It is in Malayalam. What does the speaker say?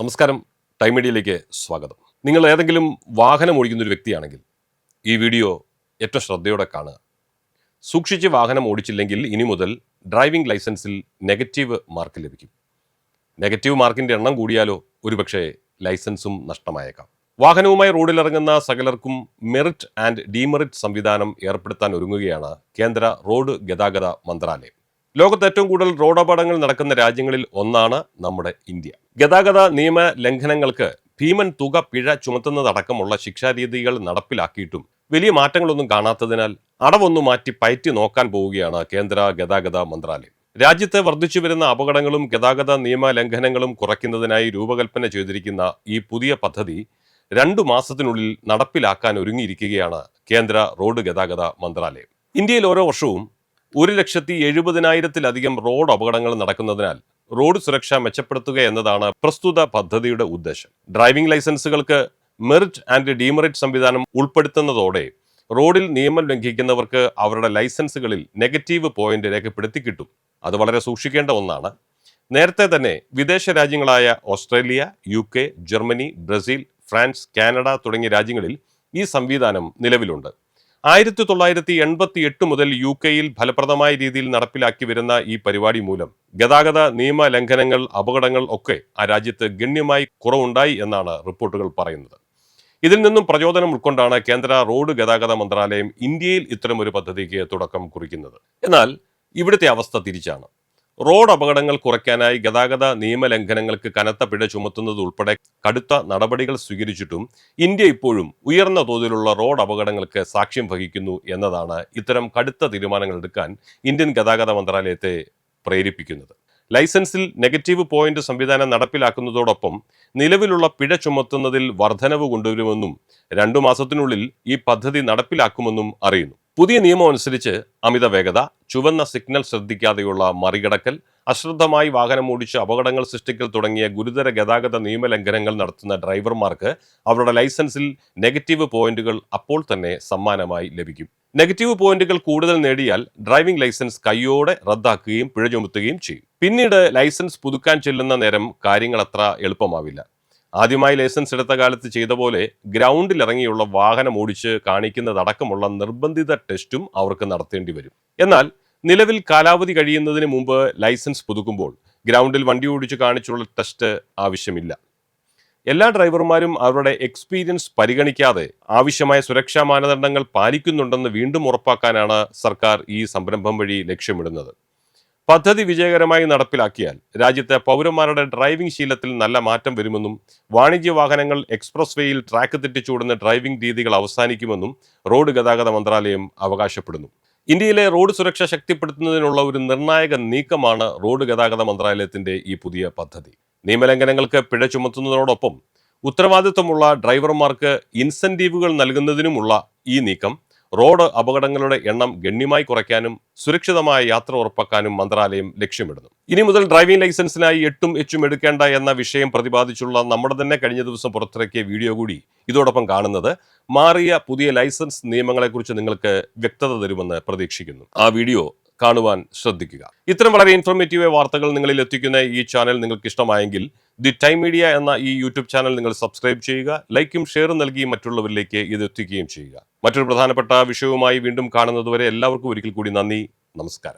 നമസ്കാരം. ടൈം മീഡിയയിലേക്ക് സ്വാഗതം. നിങ്ങൾ ഏതെങ്കിലും വാഹനം ഓടിക്കുന്ന ഒരു വ്യക്തിയാണെങ്കിൽ ഈ വീഡിയോ ഏറ്റവും ശ്രദ്ധയോടെ കാണുക. സൂക്ഷിച്ച് വാഹനം ഓടിച്ചില്ലെങ്കിൽ ഇനി മുതൽ ഡ്രൈവിംഗ് ലൈസൻസിൽ നെഗറ്റീവ് മാർക്ക് ലഭിക്കും. നെഗറ്റീവ് മാർക്കിന്റെ എണ്ണം കൂടിയാലോ ഒരുപക്ഷെ ലൈസൻസും നഷ്ടമായേക്കാം. വാഹനവുമായി റോഡിലിറങ്ങുന്ന സകലർക്കും മെറിറ്റ് ആൻഡ് ഡീമെറിറ്റ് സംവിധാനം ഏർപ്പെടുത്താൻ ഒരുങ്ങുകയാണ് കേന്ദ്ര റോഡ് ഗതാഗത മന്ത്രാലയം. ലോകത്ത് ഏറ്റവും കൂടുതൽ റോഡ് അപകടങ്ങൾ നടക്കുന്ന രാജ്യങ്ങളിൽ ഒന്നാണ് നമ്മുടെ ഇന്ത്യ. ഗതാഗത നിയമ ലംഘനങ്ങൾക്ക് ഭീമൻ തുക പിഴ ചുമത്തുന്നതടക്കമുള്ള ശിക്ഷാരീതികൾ നടപ്പിലാക്കിയിട്ടും വലിയ മാറ്റങ്ങളൊന്നും കാണാത്തതിനാൽ അടവൊന്നു മാറ്റി പയറ്റി നോക്കാൻ പോവുകയാണ് കേന്ദ്ര ഗതാഗത മന്ത്രാലയം. രാജ്യത്തെ വർദ്ധിച്ചു വരുന്ന അപകടങ്ങളും ഗതാഗത നിയമ ലംഘനങ്ങളും കുറയ്ക്കുന്നതിനായി രൂപകൽപ്പന ചെയ്തിരിക്കുന്ന ഈ പുതിയ പദ്ധതി രണ്ടു മാസത്തിനുള്ളിൽ നടപ്പിലാക്കാൻ ഒരുങ്ങിയിരിക്കുകയാണ് കേന്ദ്ര റോഡ് ഗതാഗത മന്ത്രാലയം. ഇന്ത്യയിൽ ഓരോ വർഷവും ഒരു ലക്ഷത്തി എഴുപതിനായിരത്തിലധികം റോഡ് അപകടങ്ങൾ നടക്കുന്നതിനാൽ റോഡ് സുരക്ഷ മെച്ചപ്പെടുത്തുക എന്നതാണ് പ്രസ്തുത പദ്ധതിയുടെ ഉദ്ദേശം. ഡ്രൈവിംഗ് ലൈസൻസുകൾക്ക് മെറിറ്റ് ആൻഡ് ഡീമെറിറ്റ് സംവിധാനം ഉൾപ്പെടുത്തുന്നതോടെ റോഡിൽ നിയമം ലംഘിക്കുന്നവർക്ക് അവരുടെ ലൈസൻസുകളിൽ നെഗറ്റീവ് പോയിന്റ് രേഖപ്പെടുത്തി കിട്ടും. അത് വളരെ സൂക്ഷിക്കേണ്ട ഒന്നാണ്. നേരത്തെ തന്നെ വിദേശ രാജ്യങ്ങളായ Australia U Germany Brazil France Canada തുടങ്ങിയ രാജ്യങ്ങളിൽ ഈ സംവിധാനം നിലവിലുണ്ട്. ആയിരത്തി തൊള്ളായിരത്തി എൺപത്തി എട്ട് മുതൽ യു കെയിൽ ഫലപ്രദമായ രീതിയിൽ നടപ്പിലാക്കി വരുന്ന ഈ പരിപാടി മൂലം ഗതാഗത നിയമ ലംഘനങ്ങൾ അപകടങ്ങൾ ഒക്കെ ആ രാജ്യത്ത് ഗണ്യമായി കുറവുണ്ടായി എന്നാണ് റിപ്പോർട്ടുകൾ പറയുന്നത്. ഇതിൽ നിന്നും പ്രചോദനം ഉൾക്കൊണ്ടാണ് കേന്ദ്ര റോഡ് ഗതാഗത മന്ത്രാലയം ഇന്ത്യയിൽ ഇത്തരമൊരു പദ്ധതിക്ക് തുടക്കം കുറിക്കുന്നത്. എന്നാൽ ഇവിടുത്തെ അവസ്ഥ തിരിച്ചാണ്. റോഡ് അപകടങ്ങൾ കുറയ്ക്കാനായി ഗതാഗത നിയമലംഘനങ്ങൾക്ക് കനത്ത പിഴ ചുമത്തുന്നത് ഉൾപ്പെടെ കടുത്ത നടപടികൾ സ്വീകരിച്ചിട്ടും ഇന്ത്യ ഇപ്പോഴും ഉയർന്ന തോതിലുള്ള റോഡ് അപകടങ്ങൾക്ക് സാക്ഷ്യം വഹിക്കുന്നു എന്നതാണ് ഇത്തരം കടുത്ത തീരുമാനങ്ങൾ എടുക്കാൻ ഇന്ത്യൻ ഗതാഗത മന്ത്രാലയത്തെ പ്രേരിപ്പിക്കുന്നത്. ലൈസൻസിൽ നെഗറ്റീവ് പോയിന്റ് സംവിധാനം നടപ്പിലാക്കുന്നതോടൊപ്പം നിലവിലുള്ള പിഴ ചുമത്തുന്നതിൽ വർധനവ് കൊണ്ടുവരുമെന്നും രണ്ടു മാസത്തിനുള്ളിൽ ഈ പദ്ധതി നടപ്പിലാക്കുമെന്നും അറിയുന്നു. പുതിയ നിയമം അനുസരിച്ച് അമിത വേഗത ചുവന്ന സിഗ്നൽ ശ്രദ്ധിക്കാതെയുള്ള മറികടക്കൽ അശ്രദ്ധമായി വാഹനം ഓടിച്ച് അപകടങ്ങൾ സൃഷ്ടിക്കൽ തുടങ്ങിയ ഗുരുതര ഗതാഗത നിയമലംഘനങ്ങൾ നടത്തുന്ന ഡ്രൈവർമാർക്ക് അവരുടെ ലൈസൻസിൽ നെഗറ്റീവ് പോയിന്റുകൾ അപ്പോൾ തന്നെ സമ്മാനമായി ലഭിക്കും. നെഗറ്റീവ് പോയിന്റുകൾ കൂടുതൽ നേടിയാൽ ഡ്രൈവിംഗ് ലൈസൻസ് കൈയോടെ റദ്ദാക്കുകയും പിഴ ചുമത്തുകയും ചെയ്യും. പിന്നീട് ലൈസൻസ് പുതുക്കാൻ ചെല്ലുന്ന നേരം കാര്യങ്ങൾ അത്ര എളുപ്പമാവില്ല. ആദ്യമായി ലൈസൻസ് എടുത്ത കാലത്ത് ചെയ്ത പോലെ ഗ്രൗണ്ടിൽ ഇറങ്ങിയുള്ള വാഹനം ഓടിച്ച് കാണിക്കുന്നതടക്കമുള്ള നിർബന്ധിത ടെസ്റ്റും അവർക്ക് നടത്തേണ്ടി വരും. എന്നാൽ നിലവിൽ കാലാവധി കഴിയുന്നതിന് മുമ്പ് ലൈസൻസ് പുതുക്കുമ്പോൾ ഗ്രൗണ്ടിൽ വണ്ടി ഓടിച്ച് കാണിച്ചുള്ള ടെസ്റ്റ് ആവശ്യമില്ല. എല്ലാ ഡ്രൈവർമാരും അവരുടെ എക്സ്പീരിയൻസ് പരിഗണിക്കാതെ ആവശ്യമായ സുരക്ഷാ മാനദണ്ഡങ്ങൾ പാലിക്കുന്നുണ്ടെന്ന് വീണ്ടും ഉറപ്പാക്കാനാണ് സർക്കാർ ഈ സംരംഭം വഴി ലക്ഷ്യമിടുന്നത്. പദ്ധതി വിജയകരമായി നടപ്പിലാക്കിയാൽ രാജ്യത്തെ പൗരന്മാരുടെ ഡ്രൈവിംഗ് ശീലത്തിൽ നല്ല മാറ്റം വരുമെന്നും വാണിജ്യ വാഹനങ്ങൾ എക്സ്പ്രസ് വേയിൽ ട്രാക്ക് തെറ്റിച്ചൂടുന്ന ഡ്രൈവിംഗ് രീതികൾ അവസാനിക്കുമെന്നും റോഡ് ഗതാഗത മന്ത്രാലയം അവകാശപ്പെടുന്നു. ഇന്ത്യയിലെ റോഡ് സുരക്ഷ ശക്തിപ്പെടുത്തുന്നതിനുള്ള ഒരു നിർണായക നീക്കമാണ് റോഡ് ഗതാഗത മന്ത്രാലയത്തിന്റെ ഈ പുതിയ പദ്ധതി. നിയമലംഘനങ്ങൾക്ക് പിഴ ചുമത്തുന്നതിനോടൊപ്പം ഉത്തരവാദിത്വമുള്ള ഡ്രൈവർമാർക്ക് ഇൻസെന്റീവുകൾ നൽകുന്നതിനുമുള്ള ഈ നീക്കം റോഡ് അപകടങ്ങളുടെ എണ്ണം ഗണ്യമായി കുറയ്ക്കാനും സുരക്ഷിതമായ യാത്ര ഉറപ്പാക്കാനും മന്ത്രാലയം ലക്ഷ്യമിടുന്നു. ഇനി മുതൽ ഡ്രൈവിംഗ് ലൈസൻസിനായി എട്ടും എച്ചും എടുക്കേണ്ട എന്ന വിഷയം പ്രതിപാദിച്ചുള്ള നമ്മുടെ തന്നെ കഴിഞ്ഞ ദിവസം പുറത്തിറക്കിയ വീഡിയോ കൂടി ഇതോടൊപ്പം കാണുന്നത്. മാറിയ പുതിയ ലൈസൻസ് നിയമങ്ങളെക്കുറിച്ച് നിങ്ങൾക്ക് വ്യക്തത തരുമെന്ന് പ്രതീക്ഷിക്കുന്നു. ആ വീഡിയോ കാണുവാൻ ശ്രദ്ധിക്കുക. ഇത്തരം വളരെ ഇൻഫോർമേറ്റീവ് വാർത്തകൾ നിങ്ങളിൽ എത്തിക്കുന്ന ഈ ചാനൽ നിങ്ങൾക്ക് ഇഷ്ടമായെങ്കിൽ ദി ടൈം മീഡിയ എന്ന ഈ യൂട്യൂബ് ചാനൽ നിങ്ങൾ സബ്സ്ക്രൈബ് ചെയ്യുക ലൈക്കും ഷെയറും നൽകി മറ്റുള്ളവരിലേക്ക് ഇത് എത്തിക്കുകയും ചെയ്യുക. മറ്റൊരു പ്രധാനപ്പെട്ട വിഷയവുമായി വീണ്ടും കാണുന്നതുവരെ എല്ലാവർക്കും ഒരിക്കൽ കൂടി നന്ദി നമസ്കാരം.